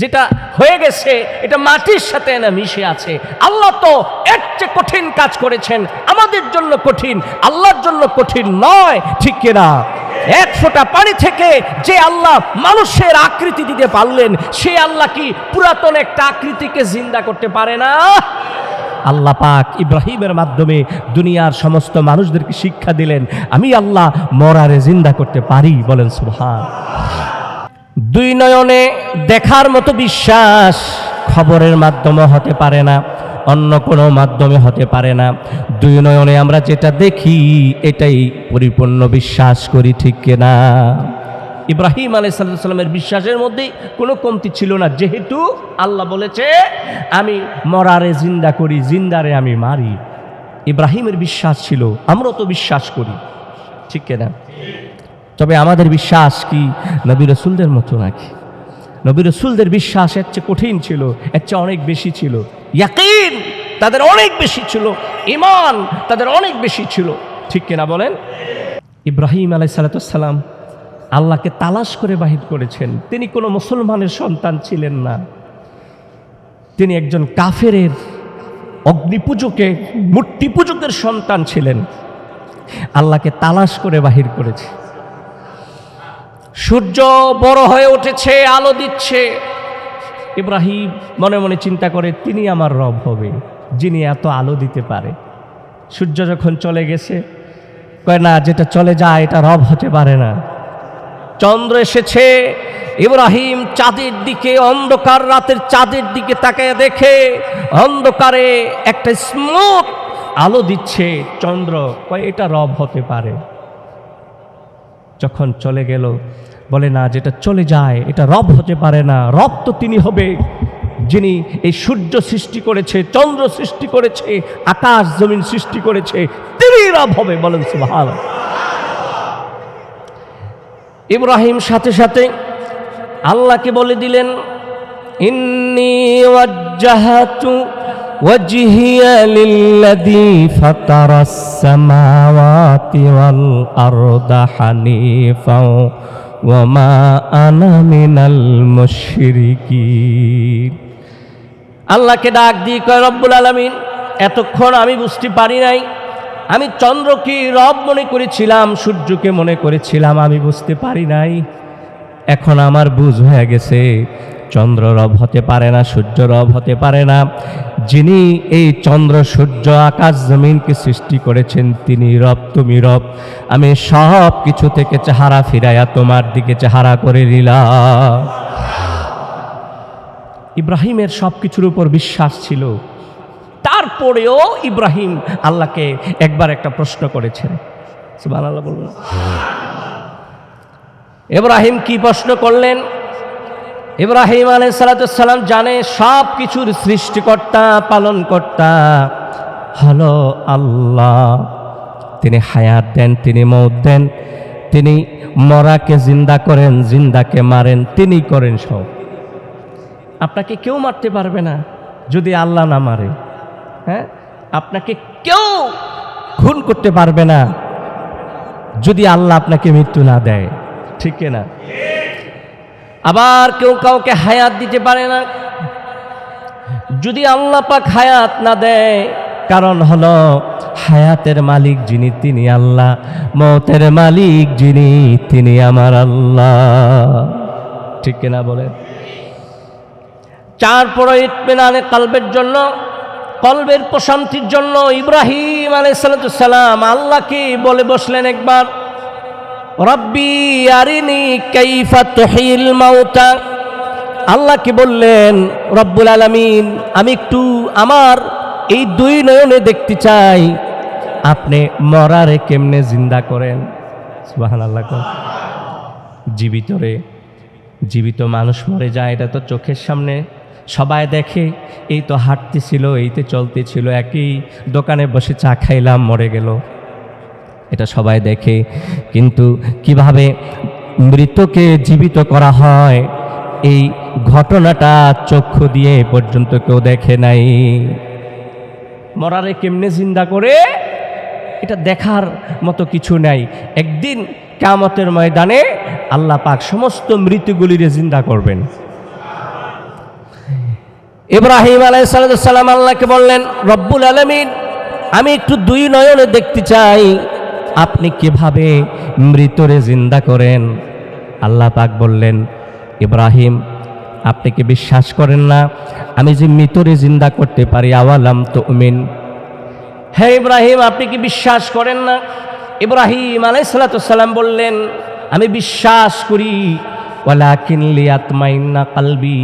যেটা হয়ে গেছে, এটা মাটির সাথে না মিশে আছে। আল্লাহ তো এর চেয়ে কঠিন কাজ করেছেন। আমাদের জন্য কঠিন, আল্লাহর জন্য কঠিন নয়, ঠিক কিনা? এক ফোঁটা পানি থেকে যে আল্লাহ মানুষের আকৃতি দিতে পারলেন, সে আল্লাহ কি পুরাতন একটা আকৃতিকে জিন্দা করতে পারে না? আল্লাহ পাক ইব্রাহিমের মাধ্যমে দুনিয়ার সমস্ত মানুষদেরকে শিক্ষা দিলেন, আমি আল্লাহ মরারে জিন্দা করতে পারি, বলেন সুবহান। দুই নয়নে দেখার মতো বিশ্বাস খবরের মাধ্যমে হতে পারে না, অন্য কোনো মাধ্যমে হতে পারে না। দুই নয়নে আমরা যেটা দেখি, এটাই পরিপূর্ণ বিশ্বাস করি, ঠিক কিনা ইব্রাহিম আলাইসাল্লামের বিশ্বাসের মধ্যে কোনো কমতি ছিল না। যেহেতু আল্লাহ বলেছে, আমি মরারে জিন্দা করি, জিন্দারে আমি মারি। ইব্রাহিমের বিশ্বাস ছিল, আমরাও তো বিশ্বাস করি, ঠিক কিনা তবে আমাদের বিশ্বাস কি? নবী রসুলদের মতো নাকি? নবী রসুলদের বিশ্বাস এর চেয়ে কঠিন ছিল, এর চেয়ে অনেক বেশি ছিল। ইয়াকিন তাদের অনেক বেশি ছিল। ইমান তাদের অনেক বেশি ছিল। ঠিক কিনা বলেন? ইব্রাহিম আলাই সালাতাম আল্লাহকে তালাশ করে বাহির করেছেন। তিনি কোনো মুসলমানের সন্তান ছিলেন না। তিনি একজন কাফেরের অগ্নিপূজকের মূর্তি পূজকের সন্তান ছিলেন। আল্লাহকে তালাশ করে বাহির করেছে। সূর্য বড় হয়ে উঠেছে, আলো দিচ্ছে। ইব্রাহিম মনে মনে চিন্তা করে, তিনি আমার রব হবে, যিনি এত আলো দিতে পারে। সূর্য যখন চলে গেছে, কয়, না, যেটা চলে যায়, এটা রব হতে পারে না। চন্দ্র এসেছে, ইব্রাহিম চাঁদের দিকে, অন্ধকার রাতের চাঁদের দিকে তাকায় দেখে, অন্ধকারে একটা স্মুথ আলো দিচ্ছে চন্দ্র। কয়, এটা রব হতে পারে। যখন চলে গেল, বলে, না, যেটা চলে যায়, এটা রব হতে পারে না, রব তো তিনি হবে। যিনি এই সূর্য সৃষ্টি করেছে, চন্দ্র সৃষ্টি করেছে, আকাশ, জমিন সৃষ্টি করেছে, তিনি রব হবে। বলেন সুভাল ইব্রাহিম সাথে সাথে আল্লাহকে বলে দিলেন, ইন্নি ওয়াজ্জাহাতু وجهي للذي فطر السماوات والأرض حنيفا وما أنا من المشركين আল্লাহকে ডাক দিয়ে কয় রব্বুল আলমিন এতক্ষণ আমি বুঝতে পারি নাই আমি চন্দ্রকে রব মনে করেছিলাম সূর্যকে মনে করেছিলাম আমি বুঝতে পারি নাই এখন আমার বুঝ হয়ে গেছে চন্দ্র রব হতে পারে না সূর্য রব হতে পারে না যিনি এই চন্দ্র, সূর্য, আকাশ, জমিনকে সৃষ্টি করেছেন, তিনি রব, তুমি রব। আমি সব কিছু থেকে চেহারা ফিরাইয়া তোমার দিকে চেহারা করে নিলাম। ইব্রাহিমের সব কিছুর উপর বিশ্বাস ছিল। তারপরেও ইব্রাহিম আল্লাহকে একবার একটা প্রশ্ন করেছেন। সুবহানাল্লাহ বলুন। ইব্রাহিম কি প্রশ্ন করলেন? ইব্রাহিম আলাই সালাতাম জানে সব কিছুর সৃষ্টিকর্তা, পালনকর্তা হলো আল্লাহ। তিনি হায়াত দেন, তিনি মৌত দেন, তিনি মরাকে জিন্দা করেন, জিন্দাকে মারেন, তিনি করেন সব। আপনাকে কেউ মারতে পারবে না যদি আল্লাহ না মারে। হ্যাঁ? আপনাকে কেউ খুন করতে পারবে না যদি আল্লাহ আপনাকে মৃত্যু না দেয়। ঠিক না আবার কেউ কাউকে হায়াত দিতে পারে না। যদি আল্লাহ পাক হায়াত না দেয়, কারণ হলো হায়াতের মালিক যিনি, তিনি আল্লাহ। মতের মালিক যিনি, তিনি আমার আল্লাহ। ঠিক কিনা বলেন? চার পর ইতমেনানে কালবের জন্য, কলবের প্রশান্তির জন্য ইব্রাহিম আলাইসালাম আল্লাহকে বলে বসলেন একবার। কাইফা মাউতা। আল্লাহকে বললেন, রব্বুল আলামিন, আমি একটু আমার এই দুই নয়নে দেখতে চাই। আপনি মরারে কেমনে জিন্দা করেন? সুবাহান আল্লাহ জীবিত রে, জীবিত মানুষ মরে যায়, এটা তো চোখের সামনে। সবাই দেখে, এই তো হাঁটতেছিল, এই তো চলতেছিল, একই দোকানে বসে চা খাইলাম, মরে গেল। এটা সবাই দেখে। কিন্তু কীভাবে মৃতকে জীবিত করা হয়, এই ঘটনাটা চক্ষু দিয়ে পর্যন্ত কেউ দেখে নাই। মরারে কেমনে জিন্দা করে? এটা দেখার মতো কিছু নাই। একদিন কামতের ময়দানে আল্লাহ পাক সমস্ত মৃত্যুগুলিরে জিন্দা করবেন। ইব্রাহিম আলাইসালাম আল্লাহকে বললেন, রব্বুল আলমিন, আমি একটু দুই নয়নে দেখতে চাই। আপনি কীভাবে মৃতরে জিন্দা করেন? আল্লাহ পাক বললেন, ইব্রাহিম, আপনি কি বিশ্বাস করেন না? আমি যে মৃতরে জিন্দা করতে পারি, আওয়ালাম তো উমিন হ্যাঁ ইব্রাহিম, আপনি কি বিশ্বাস করেন না? ইব্রাহিম আলাইসালাম বললেন, আমি বিশ্বাস করি। ওয়ালাকিনলি আত্মাইন্না কালবি,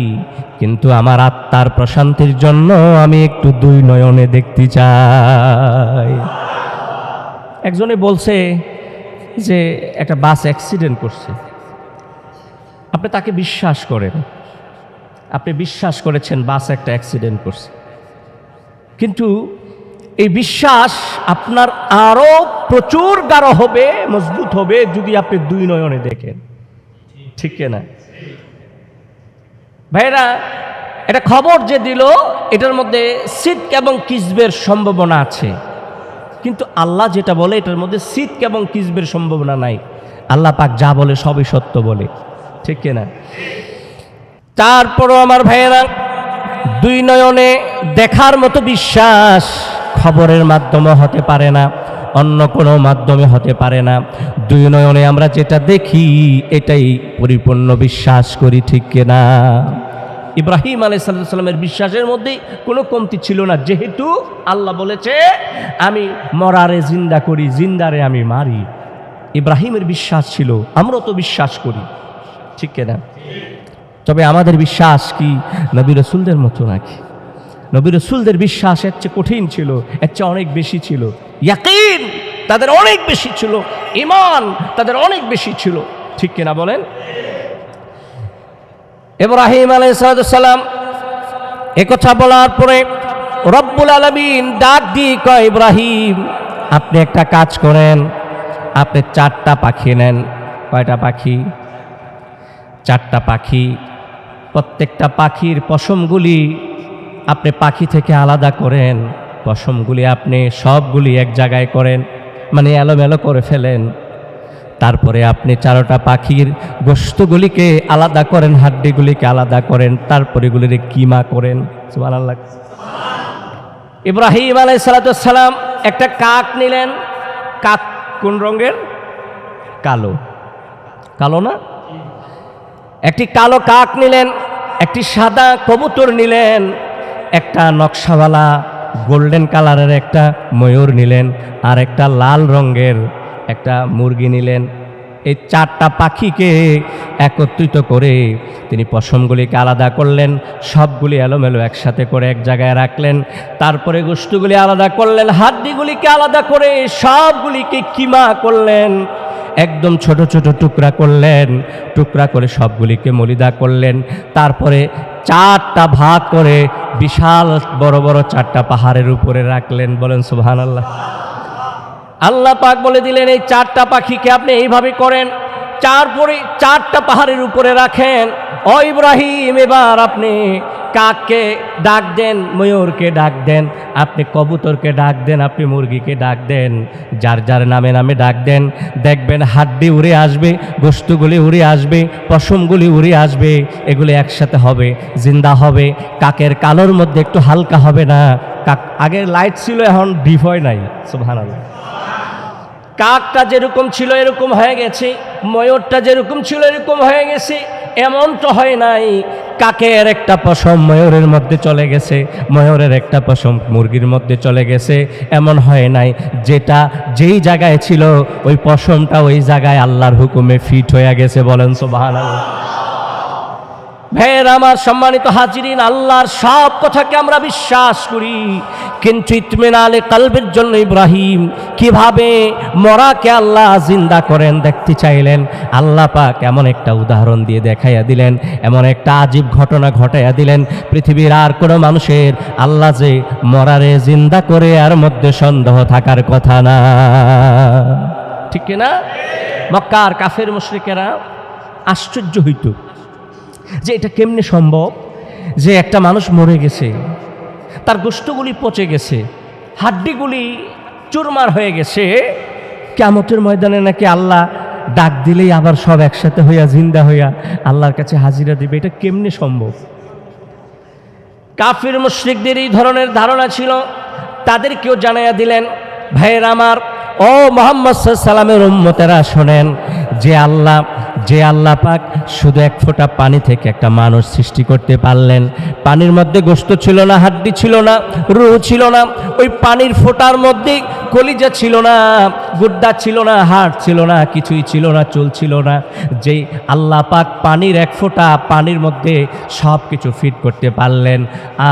কিন্তু আমার আত্মার প্রশান্তির জন্য আমি একটু দুই নয়নে দেখতে চাই। একজনে বলছে যে একটা বাস অ্যাক্সিডেন্ট করছে। আপনি তাকে বিশ্বাস করেন। আপনি বিশ্বাস করেছেন বাস একটা অ্যাক্সিডেন্ট করছে। কিন্তু এই বিশ্বাস আপনার আরও প্রচুর গাঢ় হবে, মজবুত হবে যদি আপনি দুই নয়নে দেখেন। ঠিক না? ভাইরা এটা খবর যে দিল, এটার মধ্যে সিদ্ক এবং কিসবের সম্ভাবনা আছে? কিন্তু আল্লাহ যেটা বলে, এটার মধ্যে সিদ্ক এবং কিসবের সম্ভাবনা নাই। আল্লাহ পাক যা বলে সবই সত্য বলে। ঠিক না তারপরও আমার ভাইয়েরা, দুই নয়নে দেখার মতো বিশ্বাস খবরের মাধ্যমে হতে পারে না, অন্য কোনো মাধ্যমে হতে পারে না। দুই নয়নে আমরা যেটা দেখি, এটাই পরিপূর্ণ বিশ্বাস করি, ঠিক কিনা? ইব্রাহিম আলাইসাল্লামের বিশ্বাসের মধ্যে কোনো কমতি ছিল না। যেহেতু আল্লাহ বলেছে, আমি মরারে জিন্দা করি, জিন্দারে আমি মারি। ইব্রাহিমের বিশ্বাস ছিল, আমরাও তো বিশ্বাস করি। ঠিক কেনা তবে আমাদের বিশ্বাস কি? নবী রসুলদের মতো নাকি? নবী রসুলদের বিশ্বাস এর চেয়ে কঠিন ছিল, এর চেয়ে অনেক বেশি ছিল। ইয়াকিন তাদের অনেক বেশি ছিল ইমান তাদের অনেক বেশি ছিল। ঠিক কিনা বলেন? ইব্রাহিম আলাইসালাম একথা বলার পরে রব্বুল আলমিন ডাক দিয়ে কয়, ইব্রাহিম, আপনি একটা কাজ করেন, আপনি চারটা পাখি নেন। কয়টা পাখি? চারটা পাখি। প্রত্যেকটা পাখির পশমগুলি আপনি পাখি থেকে আলাদা করেন, পশমগুলি আপনি সবগুলি এক জায়গায় করেন মানে এলোমেলো করে ফেলেন। তারপরে আপনি চারোটা পাখির গোস্তগুলিকে আলাদা করেন, হাড্ডিগুলিকে আলাদা করেন, তারপরে এগুলির কিমা করেন। ইব্রাহিম আলাই সালাম একটা কাক নিলেন। কাক কোন রঙের? কালো। কালো না? একটি কালো কাক নিলেন, একটি সাদা কবুতর নিলেন, একটা নকশাওয়ালা গোল্ডেন কালারের একটা ময়ূর নিলেন, আর একটা লাল রঙের একটা মুরগি নিলেন। এই চারটা পাখিকে একত্রিত করে তিনি পশমগুলিকে আলাদা করলেন, সবগুলি এলোমেলো একসাথে করে এক জায়গায় রাখলেন। তারপরে গোষ্ঠীগুলি আলাদা করলেন, হাড্ডিগুলিকে আলাদা করে সবগুলিকে কিমা করলেন। একদম ছোট ছোট টুকরা করলেন, টুকরা করে সবগুলিকে মলিদা করলেন। তারপরে চারটা ভাগ করে বিশাল বড় বড় চারটা পাহাড়ের উপরে রাখলেন। বলেন সুবহান আল্লাহ আল্লাহ পাক বলে দিলেন, এই চারটা পাখিকে আপনি এইভাবে করেন চারপরে চারটা পাহাড়ের উপরে রাখেন। ও ইব্রাহিম, এবার আপনি কাককে ডাক দেন, ময়ূরকে ডাক দেন, আপনি কবুতরকে ডাক দেন, আপনি মুরগিকে ডাক দেন, যার যার নামে নামে ডাক দেন। দেখবেন হাড্ডি উড়ে আসবে গোস্তগুলি উড়ে আসবে, পশমগুলি উড়ে আসবে, এগুলি একসাথে হবে, জিন্দা হবে, কাকের কালোর মধ্যে একটু হালকা হবে না। কাক, আগের লাইট ছিল, এখন ডিপ হয় নাই, সুবহানাল্লাহ। কাকটা যেরকম ছিল, এরকম হয়ে গেছে। ময়ূরটা যেরকম ছিল, এরকম হয়ে গেছে। এমন তো হয় নাই, কাকের একটা পশম ময়ূরের মধ্যে চলে গেছে, ময়ূরের একটা পশম মুরগির মধ্যে চলে গেছে। এমন হয় নাই, যেটা যেই জায়গায় ছিল, ওই পশমটা ওই জায়গায় আল্লাহর হুকুমে ফিট হয়ে গেছে বলেন সোবাহান ভাইয়ের, আমার সম্মানিত হাজিরিন, আল্লাহর সব কথাকে আমরা বিশ্বাস করি। কিন্তু ইতমিনালে কালবের জন্য ইব্রাহিম কীভাবে মরাকে আল্লাহ জিন্দা করেন দেখতে চাইলেন? আল্লাহ পাক এমন একটা উদাহরণ দিয়ে দেখাইয়া দিলেন, এমন একটা আজীব ঘটনা ঘটাইয়া দিলেন। পৃথিবীর আর কোনো মানুষের আল্লাহ যে মরারে জিন্দা করে আর মধ্যে সন্দেহ থাকার কথা না। ঠিক না মক্কার কাফের মুশরিকেরা আশ্চর্য হইত। যে এটা কেমনে সম্ভব? যে একটা মানুষ মরে গেছে, তার গোষ্ঠগুলি পচে গেছে, হাড্ডিগুলি চুরমার হয়ে গেছে কেমতের ময়দানে নাকি আল্লাহ ডাক দিলেই আবার সব একসাথে হইয়া জিন্দা হইয়া আল্লাহর কাছে হাজিরা দিবে। এটা কেমনে সম্ভব? কাফির মুশরিকদের এই ধরনের ধারণা ছিল। তাদেরকেও জানাইয়া দিলেন, ভাইয়ের আমার, ও মোহাম্মদ সাল্লামের উম্মতেরা শোনেন, যে আল্লাহ যে আল্লাহ পাক শুধু এক ফোঁটা পানি থেকে একটা মানুষ সৃষ্টি করতে পারলেন। পানির মধ্যে গোস্ত ছিল না, হাড্ডি ছিল না, রুহ ছিল না। ওই পানির ফোঁটার মধ্যে কলিজা ছিল না, গুড্ডা ছিল না, হাড় ছিল না, কিছুই ছিল না, চুল ছিল না। যেই আল্লাহ পাক পানির এক ফোঁটা পানির মধ্যে সব কিছু ফিট করতে পারলেন।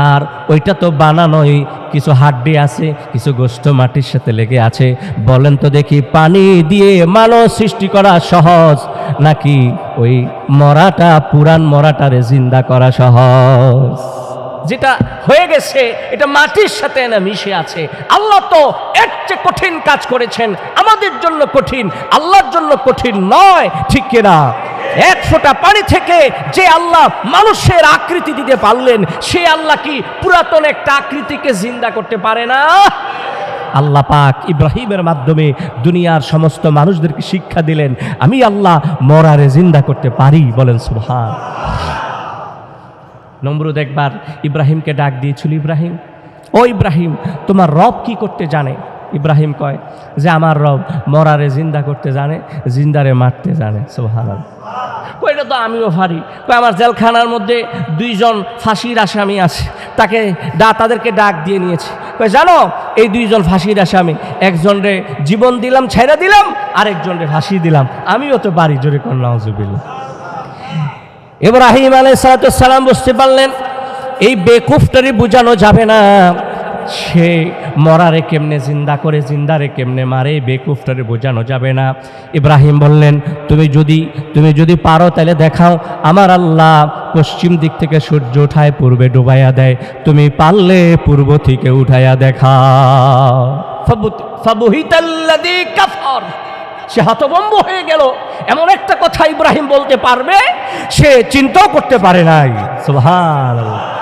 আর ওইটা তো বানানোই, কিছু হাড্ডি আছে, কিছু গোষ্ঠ মাটির সাথে লেগে আছে। বলেন তো দেখি, পানি দিয়ে মানুষ সৃষ্টি করা সহজ, নাকি ওই মরাটা পুরান মরাটারে জিন্দা করা সহজ? যেটা হয়ে গেছে, এটা মাটির সাথে না মিশে আছে। আল্লাহ তো এর চেয়ে কঠিন কাজ করেছেন। আমাদের জন্য কঠিন, আল্লাহর জন্য কঠিন নয়, ঠিক কিনা এক ফোঁটা পানি থেকে যে আল্লাহ মানুষের আকৃতি দিতে পারলেন, সে আল্লাহ কি পুরাতন একটা আকৃতিকে জিন্দা করতে পারে না? আল্লাহ পাক ইব্রাহিমের মাধ্যমে দুনিয়ার সমস্ত মানুষদেরকে শিক্ষা দিলেন, আমি আল্লাহ মরারে জিন্দা করতে পারি, বলেন সুবহান। নমরুদ একবার ইব্রাহিমকে ডাক দিয়েছিল, ইব্রাহিম, ও ইব্রাহিম, তোমার রব কি করতে জানে? ইব্রাহিম কয়, যে আমার রব মরারে জিন্দা করতে জানে, জিন্দারে মারতে জানে। সোহান এটা তো আমিও কয়, আমার জেলখানার মধ্যে দুইজন ফাঁসির আসামি আছে, তাকে ডা, তাদেরকে ডাক দিয়ে নিয়েছে। কয়, জানো, এই দুইজন ফাঁসির আসামি, একজনরে জীবন দিলাম, ছেড়ে দিলাম, আরেকজনরে ফাঁসি দিলাম। আমিও তো বাড়ি, জোরে কর নজুবিল্লা ইব্রাহিম আলাইসালাম বুঝতে পারলেন, এই বেকুফটারি বোঝানো যাবে না। সে মরারে কেমনে জিন্দা করে, জিন্দারে কেমনে মারে বেকুফটারে বোঝানো যাবে না। ইব্রাহিম বললেন, তুমি যদি তুমি যদি পারো তাহলে দেখাও, আমার আল্লাহ পশ্চিম দিক থেকে সূর্য উঠায়, পূর্বে ডুবাইয়া দেয়। তুমি পারলে পূর্ব থেকে উঠাইয়া দেখা সে হতবম্ব হয়ে গেল। এমন একটা কথা ইব্রাহিম বলতে পারবে, সে চিন্তাও করতে পারে নাই। সুবহানাল্লাহ।